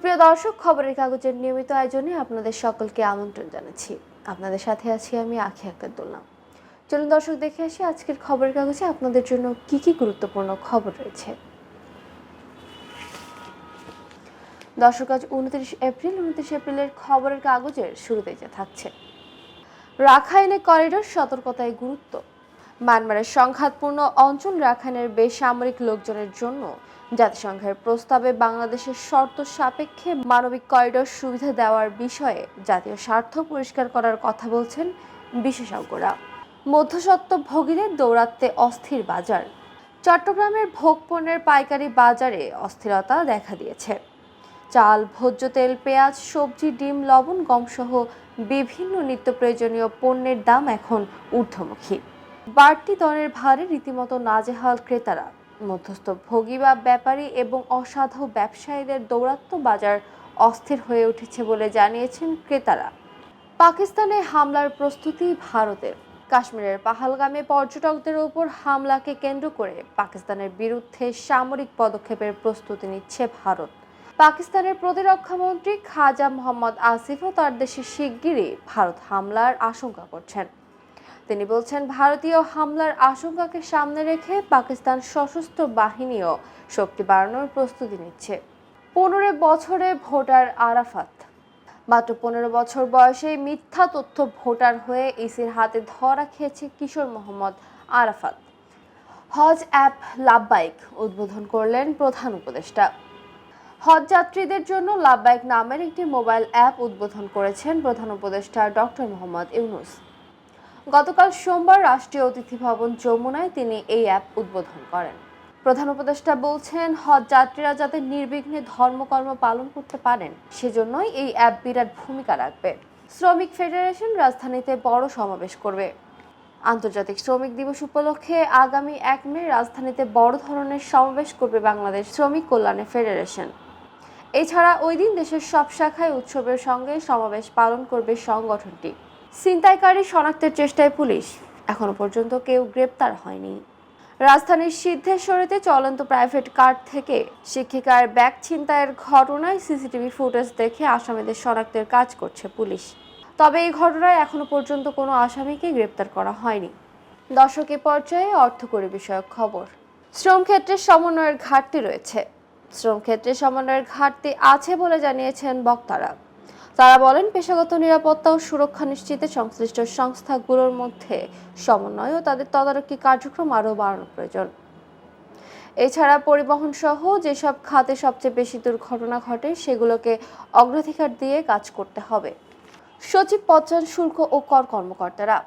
সুপ্রিয় দর্শক, খবরের কাগজের নিয়মিত আয়োজনে আপনাদের সকলকে আমন্ত্রণ জানাচ্ছি। আপনাদের সাথে আছি আমি আখি আক্তারদুল্লাহ চলুন দর্শক, দেখে আসি আজকের খবরের কাগজে আপনাদের জন্য কি কি গুরুত্বপূর্ণ খবর রয়েছে। দর্শক, আজ উনত্রিশ এপ্রিল, উনত্রিশ এপ্রিলের খবরের কাগজের শুরুতে যা থাকছে। রাখাইনে করিডোর সতর্কতায় গুরুত্ব। মায়ানমারের সংঘাতপূর্ণ অঞ্চল রাখানের বেসামরিক লোকজনের জন্য জাতিসংঘের প্রস্তাবে বাংলাদেশের শর্ত সাপেক্ষে মানবিক করিডোর সুবিধা দেওয়ার বিষয়ে জাতীয় স্বার্থ পরিষ্কার করার কথা বলছেন বিশেষজ্ঞরা। মধ্যসত্ত্ব ভোগীদের দৌরাত্মে অস্থির বাজার। চট্টগ্রামের ভোগ পণ্যের পাইকারি বাজারে অস্থিরতা দেখা দিয়েছে। চাল, ভোজ্য তেল, পেঁয়াজ, সবজি, ডিম, লবণ, গমসহ বিভিন্ন নিত্য প্রয়োজনীয় পণ্যের দাম এখন ঊর্ধ্বমুখী। বাড়তি দরের ভারে রীতিমতো নাজেহাল ক্রেতারা। মধ্যস্থ ভোগী বা ব্যাপারী এবং অসাধু ব্যবসায়ীদের দৌরাত্ম্য বাজার অস্থির হয়ে উঠেছে বলে জানিয়েছেন ক্রেতারা। পাকিস্তানে হামলার প্রস্তুতি ভারতের। কাশ্মীরের পাহালগামে পর্যটকদের ওপর হামলাকে কেন্দ্র করে পাকিস্তানের বিরুদ্ধে সামরিক পদক্ষেপের প্রস্তুতি নিচ্ছে ভারত। পাকিস্তানের প্রতিরক্ষামন্ত্রী খাজা মোহাম্মদ আসিফও তার দেশে শিগগিরই ভারত হামলার আশঙ্কা করছেন। তিনি বলছেন, ভারতীয় হামলার আশঙ্কাকে সামনে রেখে পাকিস্তান সশস্ত্র বাহিনীও শক্তি বাড়ানোর প্রস্তুতি নিচ্ছে। পনেরো বছরে ভোটার আরাফাত। মাত্র পনেরো বছর বয়সে মিথ্যা তথ্য ভোটার হয়ে ইসির হাতে ধরা খেয়েছে কিশোর মোহাম্মদ আরাফাত। হজ অ্যাপ লাভবাইক উদ্বোধন করলেন প্রধান উপদেষ্টা। হজ যাত্রীদের জন্য লাভবাইক নামের একটি মোবাইল অ্যাপ উদ্বোধন করেছেন প্রধান উপদেষ্টা ডক্টর মোহাম্মদ ইউনুস। গতকাল সোমবার রাষ্ট্রীয় অতিথি ভবন যমুনায় তিনি এই অ্যাপ উদ্বোধন করেন। প্রধান উপদেষ্টা বলছেন, হজ যাত্রীরা যাতে নির্বিঘ্নে ধর্মকর্ম পালন করতে পারেন, সেজন্যই এই অ্যাপ বিরাট ভূমিকা রাখবে। শ্রমিক ফেডারেশন রাজধানীতে বড় সমাবেশ করবে। আন্তর্জাতিক শ্রমিক দিবস উপলক্ষে আগামী এক মে রাজধানীতে বড় ধরনের সমাবেশ করবে বাংলাদেশ শ্রমিক কল্যাণে ফেডারেশন। এছাড়া ওই দিন দেশের সব শাখায় উৎসবের সঙ্গে সমাবেশ পালন করবে সংগঠনটি। ছিনতাইকারী শনাক্তের চেষ্টায় পুলিশ। এখনও পর্যন্ত কেউ গ্রেপ্তার হয়নি। রাজধানীর সিদ্ধেশ্বরীতে চলন্ত প্রাইভেট কার থেকে শিক্ষিকার ব্যাগ ছিনতাইয়ের ঘটনায় সিসিটিভি ফুটেজ দেখে আসামিদের শনাক্তের কাজ করছে পুলিশ। তবে এই ঘটনায় এখনও পর্যন্ত কোনো আসামিকে গ্রেপ্তার করা হয়নি। দশকে পর্যায়ে অর্থকরী বিষয়ক খবর। শ্রম ক্ষেত্রে সমন্বয়ের ঘাটতি রয়েছে। শ্রম ক্ষেত্রে সমন্বয়ের ঘাটতি আছে বলে জানিয়েছেন বক্তারা। তারা বলেন পেশাগত নিরাপত্তা ও সুরক্ষা নিশ্চিতে সংশ্লিষ্ট সংস্থাগুলোর মধ্যে সমন্বয় ও তাদের তদারকি কার্যক্রম আরও বাড়ানো প্রয়োজন। এছাড়া পরিবহন সহ যেসব খাতে সবচেয়ে বেশি দুর্ঘটনা ঘটে, সেগুলোকে অগ্রাধিকার দিয়ে কাজ করতে হবে। সচিব পঞ্চান শুল্ক ও কর কর্মকর্তারা।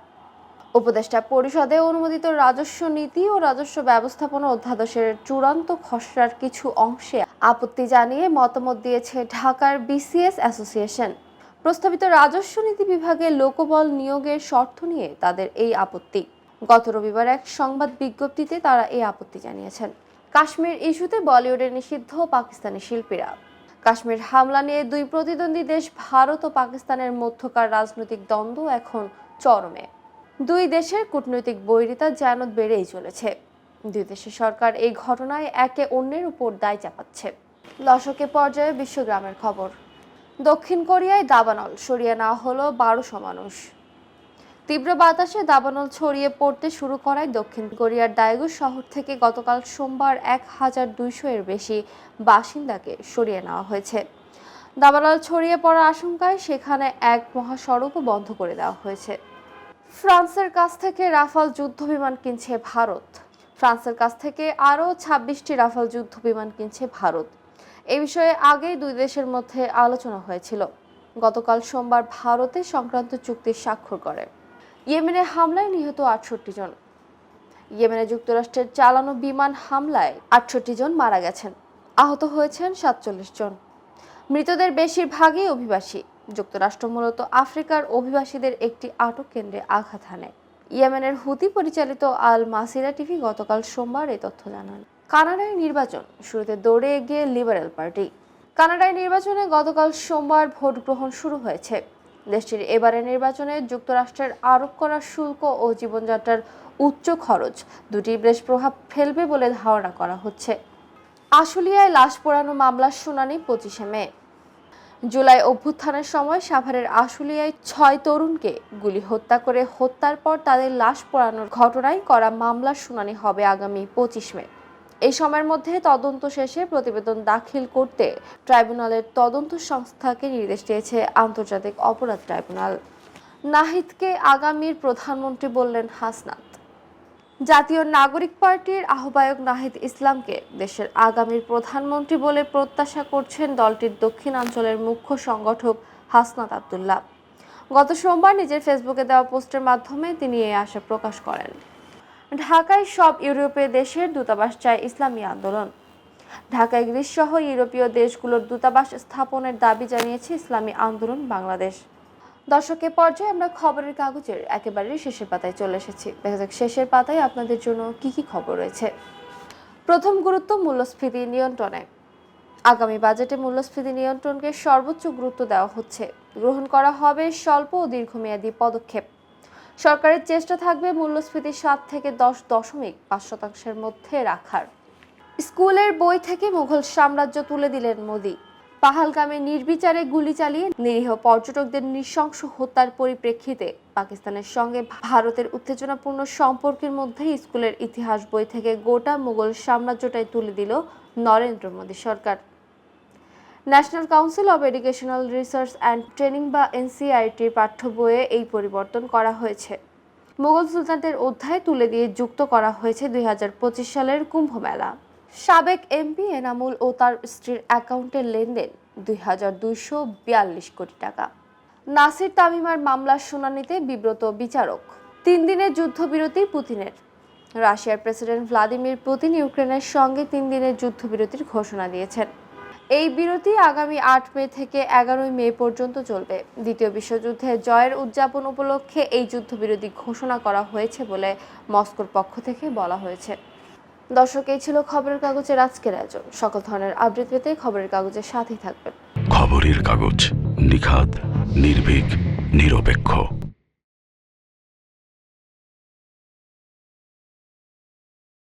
উপদেষ্টা পরিষদে অনুমোদিত রাজস্ব নীতি ও রাজস্ব ব্যবস্থাপনা অধ্যাদেশের চূড়ান্ত খসড়ার কিছু অংশে আপত্তি জানিয়ে মতামত দিয়েছে ঢাকার বিসিএস অ্যাসোসিয়েশন। প্রস্তাবিত রাজস্ব নীতি বিভাগে লোকবল নিয়োগের শর্ত নিয়ে তাদের এই আপত্তি। গত রবিবার এক সংবাদ বিজ্ঞপ্তিতে তারা এই আপত্তি জানিয়েছেন। কাশ্মীর ইস্যুতে বলিউডের নিষিদ্ধ পাকিস্তানি শিল্পীরা। কাশ্মীর হামলা নিয়ে দুই প্রতিদ্বন্দ্বী দেশ ভারত ও পাকিস্তানের মধ্যকার রাজনৈতিক দ্বন্দ্ব এখন চরমে। দুই দেশের কূটনৈতিক বৈরিতা যেন বেড়েই চলেছে। দুই দেশের সরকার এই ঘটনায় একে অন্যের উপর দায় চাপাচ্ছে। দশকে পর্যায়ে বিশ্বগ্রামের খবর। দক্ষিণ কোরিয়ায় দাবানল, সরিয়ে নেওয়া হলো বারোশো মানুষ। তীব্র বাতাসে দাবানল ছড়িয়ে পড়তে শুরু করায় দক্ষিণ কোরিয়ার দায়গু শহর থেকে গতকাল সোমবার এক হাজার দুইশো এর বেশি বাসিন্দাকে সরিয়ে নেওয়া হয়েছে। দাবানল ছড়িয়ে পড়ার আশঙ্কায় সেখানে এক মহাসড়কও বন্ধ করে দেওয়া হয়েছে। ফ্রান্সের কাছ থেকে রাফাল যুদ্ধ বিমান কিনছে ভারত। ফ্রান্সের কাছ থেকে আরও ছাব্বিশটি রাফাল যুদ্ধ বিমান কিনছে ভারত। এ বিষয়ে আগেই দুই দেশের মধ্যে আলোচনা হয়েছিল। গতকাল সোমবার ভারতে সংক্রান্ত চুক্তি স্বাক্ষর করে। ইয়েমেনে হামলায় নিহত আটষট্টি জন। ইয়েমেনে যুক্তরাষ্ট্রের চালানো বিমান হামলায় আটষট্টি জন মারা গেছেন। আহত হয়েছেন সাতচল্লিশ জন। মৃতদের বেশিরভাগই অভিবাসী। যুক্তরাষ্ট্র মূলত আফ্রিকার অভিবাসীদের একটি আটক কেন্দ্রে আঘাত হানে। ইয়েমেনের হুতি পরিচালিত আল মাসিরা টিভি গতকাল সোমবার এই তথ্য জানান। কানাডায় নির্বাচন। শুরুতে দৌড়ে এগিয়ে লিবারেল পার্টি। কানাডায় নির্বাচনে গতকাল সোমবার ভোট গ্রহণ শুরু হয়েছে। দেশটির এবারের নির্বাচনে যুক্তরাষ্ট্রের আরোপ করা শুল্ক ও জীবনযাত্রার উচ্চ খরচ দুটি বেশ প্রভাব ফেলবে বলে ধারণা করা হচ্ছে। আশুলিয়ায় লাশ পোড়ানো মামলার শুনানি পঁচিশে মে। জুলাই অভ্যুত্থানের সময় সাভারের আশুলিয়ায় ছয় তরুণকে গুলি হত্যা করে হত্যার পর তাদের লাশ পোড়ানোর ঘটনায় করা মামলার শুনানি হবে আগামী পঁচিশ মে। এই সময়ের মধ্যে তদন্ত শেষে প্রতিবেদন দাখিল করতে ট্রাইব্যুনালের তদন্ত সংস্থাকে নির্দেশ দিয়েছে আন্তর্জাতিক অপরাধ ট্রাইব্যুনাল। নাহিদকে আগামীর প্রধানমন্ত্রী বললেন হাসনাত। জাতীয় নাগরিক পার্টির আহ্বায়ক নাহিদ ইসলামকে দেশের আগামীর প্রধানমন্ত্রী বলে প্রত্যাশা করছেন দলটির দক্ষিণাঞ্চলের মুখ্য সংগঠক হাসনাত আবদুল্লাহ। গত সোমবার নিজের ফেসবুকে দেওয়া পোস্টের মাধ্যমে তিনি এই আশা প্রকাশ করেন। ঢাকায় সব ইউরোপীয় দেশের দূতাবাস চায় ইসলামী আন্দোলন। ঢাকায় গ্রিস সহ ইউরোপীয় দেশগুলোর দূতাবাস স্থাপনের দাবি জানিয়েছে ইসলামী আন্দোলন বাংলাদেশ। দর্শকের পর্যায়ে আমরা খবরের কাগজের একেবারে শেষের পাতায় চলে এসেছি। দেখা যাক শেষের পাতায় আপনাদের জন্য কি কি খবর রয়েছে। প্রথম গুরুত্ব মূল্যস্ফীতি নিয়ন্ত্রণে। আগামী বাজেটে মূল্যস্ফীতি নিয়ন্ত্রণকে সর্বোচ্চ গুরুত্ব দেওয়া হচ্ছে। গ্রহণ করা হবে স্বল্প ও দীর্ঘমেয়াদী পদক্ষেপ। সরকারের চেষ্টা থাকবে মূল্যস্ফীতি সাত থেকে দশ দশমিক পাঁচ শতাংশের মধ্যে রাখার। স্কুলের বই থেকে মুঘল সাম্রাজ্য তুলে দিলেন মোদি। পাহালগামে নির্বিচারে গুলি চালিয়ে নিরীহ পর্যটকদের নৃশংস হত্যার পরিপ্রেক্ষিতে পাকিস্তানের সঙ্গে ভারতের উত্তেজনাপূর্ণ সম্পর্কের মধ্যে স্কুলের ইতিহাস বই থেকে গোটা মুঘল সাম্রাজ্যটাই তুলে দিল নরেন্দ্র মোদী সরকার। National council of educational research and training বা এনসিআইটির পাঠ্য বইয়ে এই পরিবর্তন করা হয়েছে। মুঘল সুলতানদের অধ্যায় তুলে দিয়ে যুক্ত করা হয়েছে দুই হাজার পঁচিশ সালের কুম্ভ মেলা সাবেক এমপি এনামুল ও তার স্ত্রীর অ্যাকাউন্টের লেনদেন দুই হাজার দুইশো বিয়াল্লিশ কোটি টাকা। নাসির তামিমার মামলার শুনানিতে বিব্রত বিচারক। তিন দিনের যুদ্ধবিরতি পুতিনের। রাশিয়ার প্রেসিডেন্ট ভ্লাদিমির পুতিন ইউক্রেনের সঙ্গে তিন দিনের যুদ্ধবিরতির ঘোষণা দিয়েছেন। এই বিরতি আগামী আট মে থেকে এগারোই মে পর্যন্ত চলবে। দ্বিতীয় বিশ্বযুদ্ধে জয়ের উদযাপন উপলক্ষে এই যুদ্ধবিরতি ঘোষণা করা হয়েছে বলে মস্কোর পক্ষ থেকে বলা হয়েছে। দর্শক, এই ছিল খবরের কাগজের আজকের আয়োজন। সকল ধরনের আপডেট পেতে খবরের কাগজের সাথেই থাকবেন। খবরের কাগজ নিখাত নির্ভীক, নিরপেক্ষ।